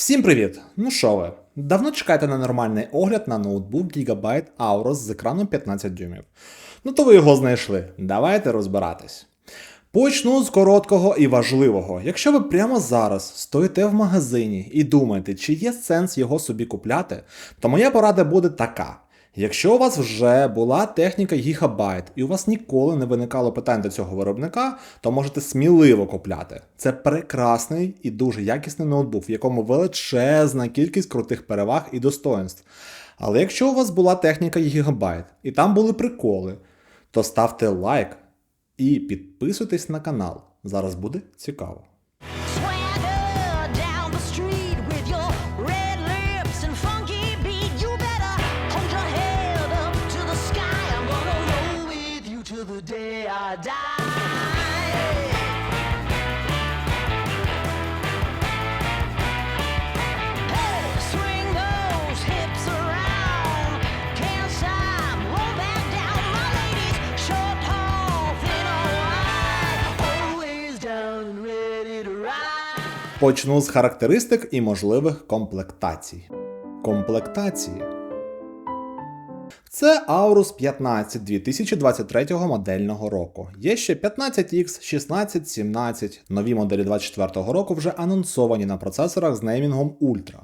Всім привіт! Ну що ви? Давно чекаєте на нормальний огляд на ноутбук Gigabyte Aorus з екраном 15 дюймів. Ну то ви його знайшли. Давайте розбиратись. Почну з короткого і важливого. Якщо ви прямо зараз стоїте в магазині і думаєте, чи є сенс його собі купляти, то моя порада буде така. Якщо у вас вже була техніка Gigabyte і у вас ніколи не виникало питань до цього виробника, то можете сміливо купляти. Це прекрасний і дуже якісний ноутбук, в якому величезна кількість крутих переваг і достоинств. Але якщо у вас була техніка Gigabyte і там були приколи, то ставте лайк і підписуйтесь на канал. Зараз буде цікаво. Почну з характеристик і можливих комплектацій. Комплектації. Це Aorus 15 2023 модельного року. Є ще 15X, 16, 17. Нові моделі 24 року вже анонсовані на процесорах з неймінгом Ultra.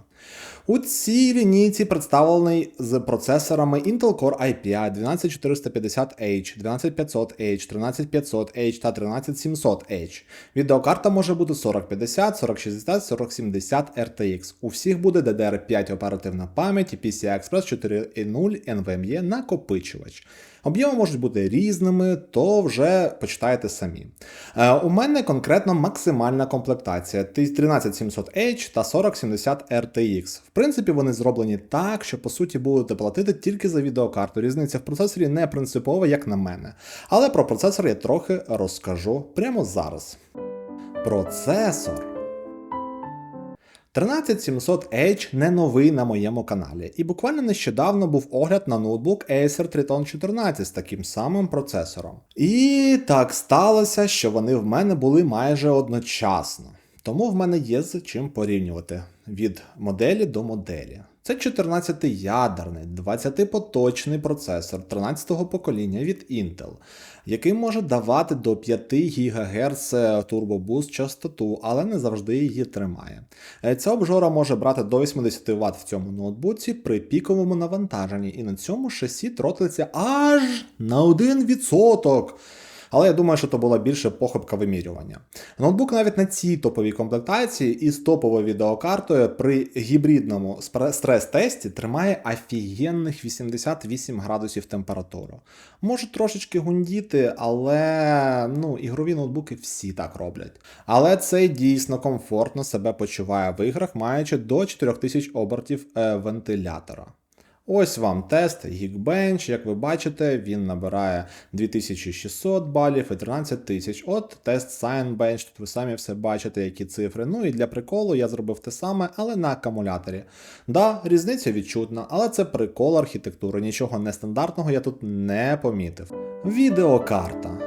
У цій лінійці представлений з процесорами Intel Core i5 12450H, 12500H, 13500H та 13700H. Відеокарта може бути 4050, 4060, 4070 RTX. У всіх буде DDR5 оперативна пам'ять і PCI Express 4.0 NVMe накопичувач. Об'єми можуть бути різними, то вже почитайте самі. Е, у мене конкретно максимальна комплектація 13700H та 4070 RTX. Принципі, вони зроблені так, що по суті будете платити тільки за відеокарту. Різниця в процесорі не принципова, як на мене. Але про процесор я трохи розкажу прямо зараз. Процесор. 13700H не новий на моєму каналі, і буквально нещодавно був огляд на ноутбук Acer Triton 14 з таким самим процесором. І так сталося, що вони в мене були майже одночасно. Тому в мене є з чим порівнювати від моделі до моделі. Це 14-ядерний, 20-поточний процесор 13-го покоління від Intel, який може давати до 5 ГГц турбобуст частоту, але не завжди її тримає. Е, Ця обжора може брати до 80 Вт в цьому ноутбуці при піковому навантаженні, і на цьому шасі тротлиться аж на 1%. Але я думаю, що то була більше похибка вимірювання. Ноутбук навіть на цій топовій комплектації із топовою відеокартою при гібридному стрес-тесті тримає офігенних 88 градусів температуру. Може трошечки гундіти, але ну, ігрові ноутбуки всі так роблять. Але цей дійсно комфортно себе почуває в іграх, маючи до 4000 обертів е, вентилятора. Ось вам тест Geekbench. Як ви бачите, він набирає 2600 балів і 13 тисяч. От тест SignBench, тут ви самі все бачите, які цифри. Ну і для приколу я зробив те саме, але на акумуляторі. Да, різниця відчутна, але це прикол архітектури. Нічого нестандартного я тут не помітив. Відеокарта.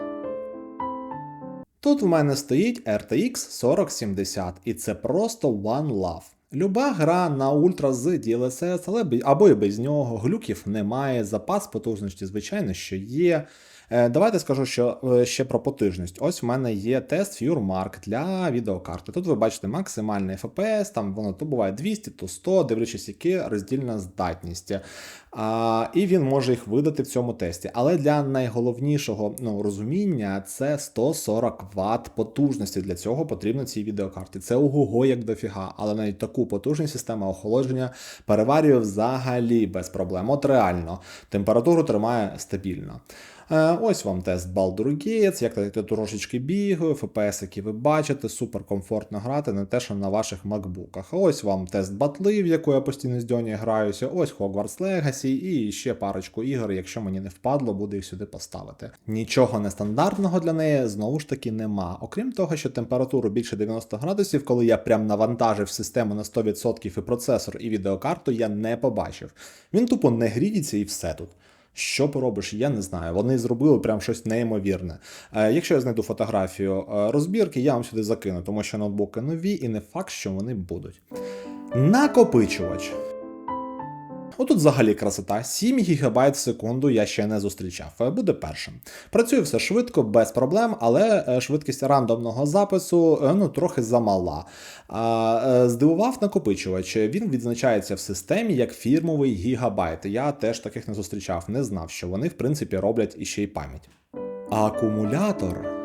Тут в мене стоїть RTX 4070, і це просто One Love. Люба гра на ультра з DLSS, але або і без нього, глюків немає, запас потужності, звичайно, що є. Е, Давайте скажу, що е, ще про потужність. Ось в мене є тест FureMark для відеокарти. Тут ви бачите максимальний FPS, там воно то буває 200, то 100, дивлячись, які роздільна здатність. А, і він може їх видати в цьому тесті. Але для найголовнішого ну, розуміння це 140 Вт потужності. Для цього потрібно ці відеокарти. Це ого як дофіга, але навіть таку потужність система охолодження переварює взагалі без проблем. От реально, температуру тримає стабільно. Е, Ось вам тест Baldur Gates, як я трошечки бігаю, FPS, які ви бачите, супер комфортно грати, не те, що на ваших макбуках. Ось вам тест батли, в яку я постійно з Дьоні граюся, ось Hogwarts Legacy і ще парочку ігор, якщо мені не впадло, буде їх сюди поставити. Нічого нестандартного для неї знову ж таки нема. Окрім того, що температуру більше 90 градусів, коли я прям навантажив систему на 100% і процесор, і відеокарту, я не побачив. Він тупо не гріється і все тут. Що поробиш, я не знаю. Вони зробили прям щось неймовірне. Е, якщо я знайду фотографію е, розбірки, я вам сюди закину, тому що ноутбуки нові і не факт, що вони будуть. Накопичувач. Отут взагалі красота. 7 ГБ в секунду я ще не зустрічав. Е, Буде першим. Працює все швидко, без проблем, але е, швидкість рандомного запису е, ну, трохи замала. Здивував накопичувач. Він відзначається в системі як фірмовий гігабайт. Я теж таких не зустрічав, не знав, що вони в принципі роблять іще й пам'ять. Акумулятор.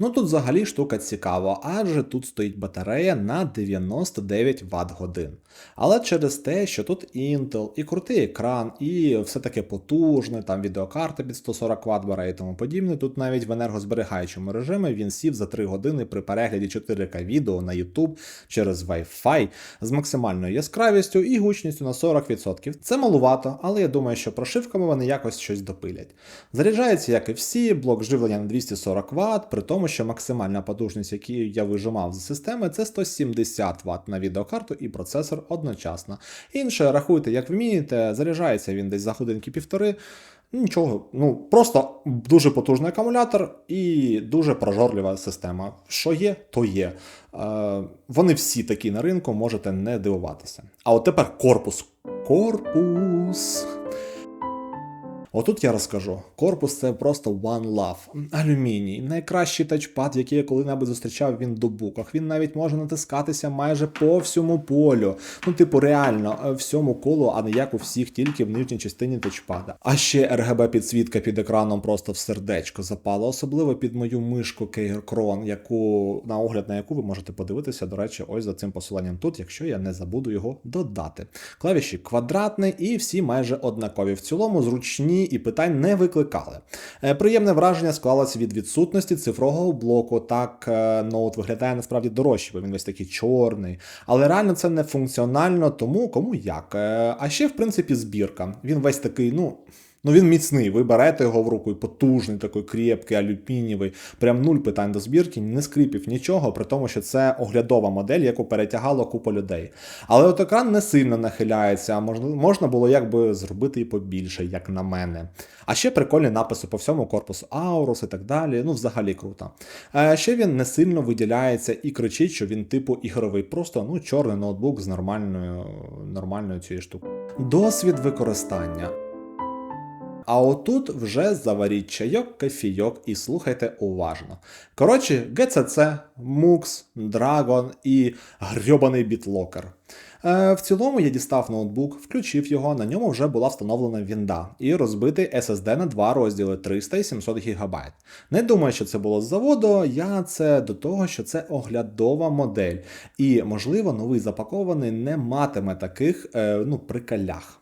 Ну тут взагалі штука цікава, адже тут стоїть батарея на 99 Вт годин. Але через те, що тут Intel, і крутий екран, і все таке потужне, там відеокарта під 140 Вт бере і тому подібне. Тут навіть в енергозберігаючому режимі він сів за 3 години при перегляді 4К відео на YouTube через Wi-Fi з максимальною яскравістю і гучністю на 40%. Це малувато, але я думаю, що прошивками вони якось щось допилять. Заряджається, як і всі, блок живлення на 240 Вт, при тому, що максимальна потужність, яку я вижимав з системи, це 170 Вт на відеокарту і процесор одночасно. Інше рахуйте, як вмієте, заряджається він десь за годинки півтори. Нічого, ну просто дуже потужний акумулятор і дуже прожорлива система. Що є, то є. Е, вони всі такі на ринку, можете не дивуватися. А от тепер корпус. Корпус. Отут я розкажу. Корпус це просто one love. Алюміній, найкращий тачпад, який я коли-небудь зустрічав в індобуках. Він навіть може натискатися майже по всьому полю. Ну, типу, реально, е, всьому колу, а не як у всіх, тільки в нижній частині тачпада. А ще RGB підсвітка під екраном просто в сердечко запала, особливо під мою мишку Keir яку на огляд на яку ви можете подивитися, до речі, ось за цим посиланням тут, якщо я не забуду його додати. Клавіші квадратні і всі майже однакові. В цілому зручні і питань не викликали. Е, Приємне враження склалося від відсутності цифрового блоку. Так е, ноут виглядає насправді дорожче, бо він весь такий чорний. Але реально це не функціонально, тому кому як. Е, А ще, в принципі, збірка. Він весь такий, ну. Ну він міцний, ви берете його в руку і потужний, такий крепкий, алюмінієвий. Прям нуль питань до збірки, не скрипів нічого, при тому, що це оглядова модель, яку перетягало купа людей. Але от екран не сильно нахиляється, а можна, було якби зробити і побільше, як на мене. А ще прикольні написи по всьому корпусу Аурус і так далі. Ну, взагалі круто. А ще він не сильно виділяється і кричить, що він типу ігровий, просто ну, чорний ноутбук з нормальною, нормальною цією штукою. Досвід використання. А отут вже заваріть чайок, кофійок і слухайте уважно. Коротше, GCC, MUX, Dragon і грьобаний бітлокер. Е, в цілому я дістав ноутбук, включив його, на ньому вже була встановлена вінда і розбитий SSD на два розділи 300 і 700 ГБ. Не думаю, що це було з заводу, я це до того, що це оглядова модель, і, можливо, новий запакований не матиме таких е, ну, прикалях.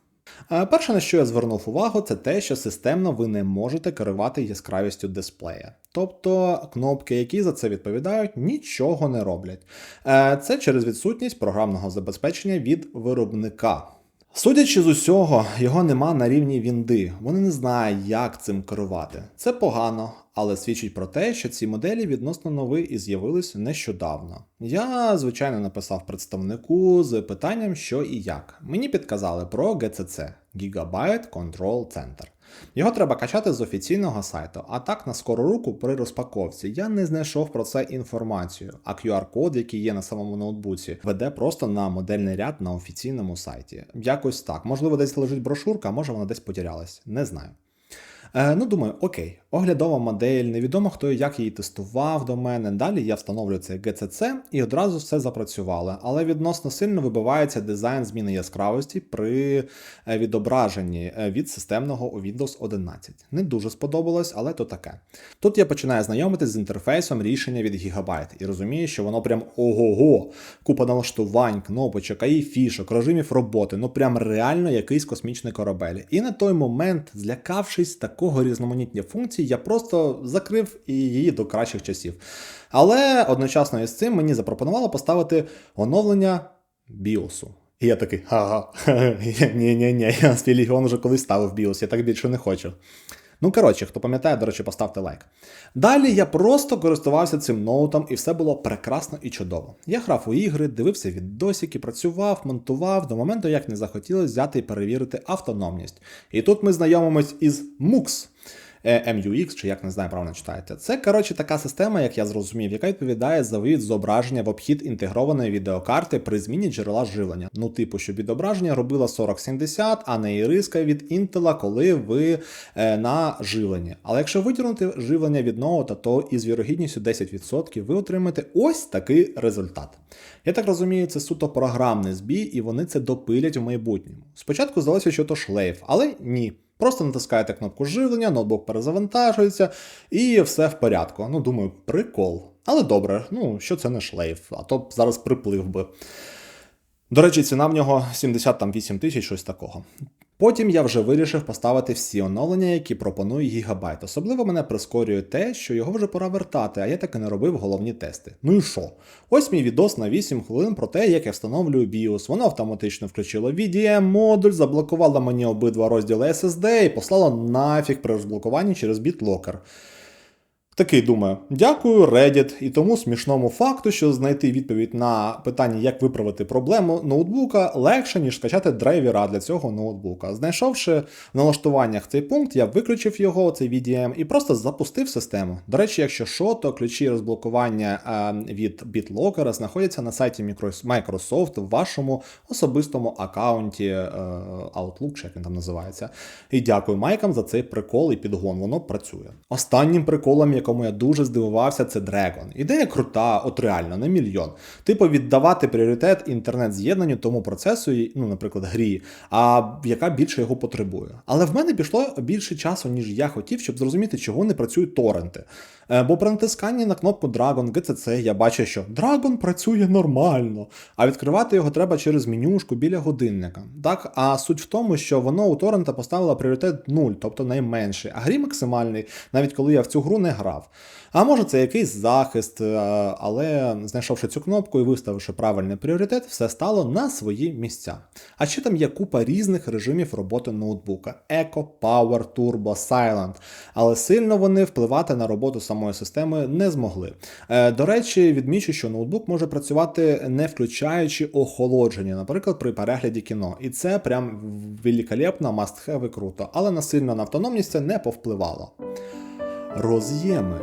Е, Перше, на що я звернув увагу, це те, що системно ви не можете керувати яскравістю дисплея. Тобто кнопки, які за це відповідають, нічого не роблять. Е, Це через відсутність програмного забезпечення від виробника. Судячи з усього, його нема на рівні Вінди. Вони не знають, як цим керувати. Це погано, але свідчить про те, що ці моделі відносно нові і з'явились нещодавно. Я, звичайно, написав представнику з питанням, що і як. Мені підказали про GCC Gigabyte Control Center. Його треба качати з офіційного сайту, а так на скору руку при розпаковці я не знайшов про це інформацію, а QR-код, який є на самому ноутбуці, веде просто на модельний ряд на офіційному сайті. Якось так. Можливо, десь лежить брошурка, може вона десь потерялась. Не знаю. Е, ну, думаю, окей, оглядова модель, невідомо хто і як її тестував до мене. Далі я встановлюю цей GCC і одразу все запрацювало. Але відносно сильно вибивається дизайн зміни яскравості при е, відображенні е, від системного у Windows 11. Не дуже сподобалось, але то таке. Тут я починаю знайомитись з інтерфейсом рішення від Gigabyte і розумію, що воно прям ого-го, купа налаштувань, кнопочок, АІ фішок, режимів роботи, ну прям реально якийсь космічний корабель. І на той момент, злякавшись такого різноманіття функцій, я просто закрив її до кращих часів. Але одночасно із цим мені запропонувало поставити оновлення BIOS. І я такий, ха ні-ні-ні, я свій легіон вже колись ставив BIOS, я так більше не хочу. Ну, коротше, хто пам'ятає, до речі, поставте лайк. Далі я просто користувався цим ноутом, і все було прекрасно і чудово. Я грав у ігри, дивився відосики, працював, монтував до моменту, як не захотілося взяти і перевірити автономність. І тут ми знайомимось із MUX. Е, MUX, чи як не знаю, правильно читаєте. Це коротше така система, як я зрозумів, яка відповідає за вивід зображення в обхід інтегрованої відеокарти при зміні джерела живлення. Ну, типу, щоб відображення робила 4070, а не іриска від Intel, коли ви е, на живленні. Але якщо витягнути живлення від ноута, то із вірогідністю 10% ви отримаєте ось такий результат. Я так розумію, це суто програмний збій, і вони це допилять в майбутньому. Спочатку здалося, що то шлейф, але ні. Просто натискаєте кнопку живлення, ноутбук перезавантажується, і все в порядку. Ну, думаю, прикол. Але добре, ну що це не шлейф, а то б зараз приплив би. До речі, ціна в нього 78 тисяч, щось такого. Потім я вже вирішив поставити всі оновлення, які пропонує Гігабайт. Особливо мене прискорює те, що його вже пора вертати, а я так і не робив головні тести. Ну і що? Ось мій відос на 8 хвилин про те, як я встановлюю BIOS. Воно автоматично включило VDM модуль, заблокувало мені обидва розділи SSD і послало нафіг при розблокуванні через BitLocker. Такий думаю, дякую, Reddit, і тому смішному факту, що знайти відповідь на питання, як виправити проблему ноутбука, легше, ніж скачати драйвера для цього ноутбука. Знайшовши в налаштуваннях цей пункт, я виключив його, цей VDM, і просто запустив систему. До речі, якщо що, то ключі розблокування е, від BitLocker знаходяться на сайті Micros- Microsoft в вашому особистому аккаунті е, Outlook, чи як він там називається. І дякую Майкам за цей прикол і підгон, воно працює. Останнім приколом, якому я дуже здивувався, це Dragon. Ідея крута, от реально, на мільйон. Типу віддавати пріоритет інтернет-з'єднанню тому процесу, ну, наприклад, грі, а яка більше його потребує. Але в мене пішло більше часу, ніж я хотів, щоб зрозуміти, чого не працюють торренти. Е, Бо при натисканні на кнопку Dragon GCC я бачу, що Dragon працює нормально, а відкривати його треба через менюшку біля годинника. Так, а суть в тому, що воно у торрента поставило пріоритет 0, тобто найменший, а грі максимальний, навіть коли я в цю гру не грав. А може це якийсь захист, е, але знайшовши цю кнопку і виставивши правильний пріоритет, все стало на свої місця. А ще там є купа різних режимів роботи ноутбука: Eco, Power, Turbo, Silent. Але сильно вони впливати на роботу самої системи не змогли. Е, До речі, відмічу, що ноутбук може працювати не включаючи охолодження, наприклад, при перегляді кіно. І це прям великолепно, must have і круто. Але насильно на автономність це не повпливало. Роз'єми.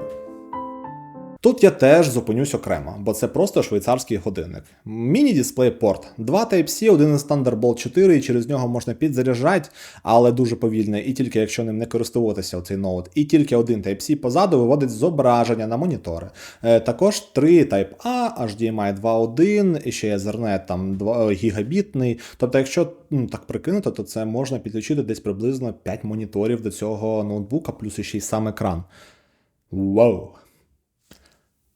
Тут я теж зупинюсь окремо, бо це просто швейцарський годинник. Міні-дисплей-порт, два Type-C, один із Thunderbolt 4, і через нього можна підзаряджати, але дуже повільно, і тільки якщо ним не користуватися цей ноут. І тільки один Type-C позаду виводить зображення на монітори. Е, також три Type-A, HDMI 2.1, і ще є Ethernet там 2 гігабітний. Тобто, якщо ну, так прикинути, то це можна підключити десь приблизно 5 моніторів до цього ноутбука, плюс ще й сам екран. Вау!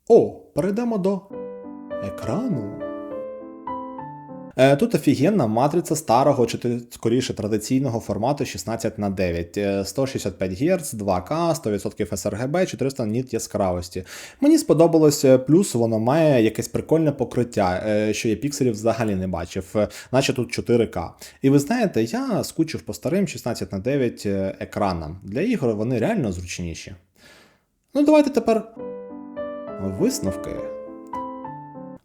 О, перейдемо до екрану. Е, Тут офігенна матриця старого, чи скоріше традиційного формату 16 на 9 Е, 165 Гц, 2К, 100% sRGB, 400 ніт яскравості. Мені сподобалось, е, плюс воно має якесь прикольне покриття, е, що я пікселів взагалі не бачив, е, наче тут 4К. І ви знаєте, я скучив по старим 16 на 9 е, екранам. Для ігор вони реально зручніші. Ну, давайте тепер висновки.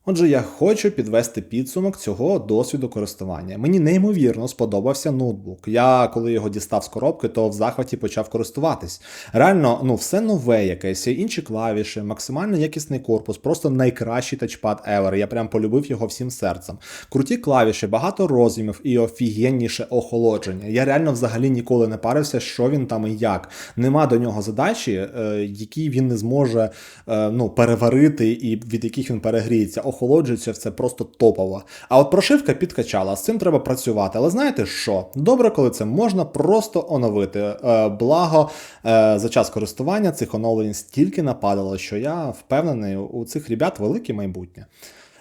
Отже, я хочу підвести підсумок цього досвіду користування. Мені неймовірно сподобався ноутбук. Я коли його дістав з коробки, то в захваті почав користуватись. Реально, ну все нове якесь, інші клавіші, максимально якісний корпус, просто найкращий тачпад ever. Я прям полюбив його всім серцем. Круті клавіші, багато розмірів і офігенніше охолодження. Я реально взагалі ніколи не парився, що він там і як. Нема до нього задачі, е, які він не зможе е, ну, переварити і від яких він перегріється. Охолоджується все просто топово. А от прошивка підкачала, з цим треба працювати. Але знаєте що? Добре, коли це можна просто оновити. Е, Благо, е, за час користування цих оновлень стільки нападало, що я впевнений, у цих ребят велике майбутнє.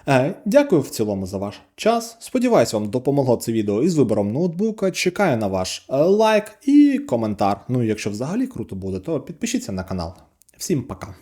Е, Дякую в цілому за ваш час. Сподіваюсь, вам допомогло це відео із вибором ноутбука. Чекаю на ваш лайк і коментар. Ну, якщо взагалі круто буде, то підпишіться на канал. Всім пока.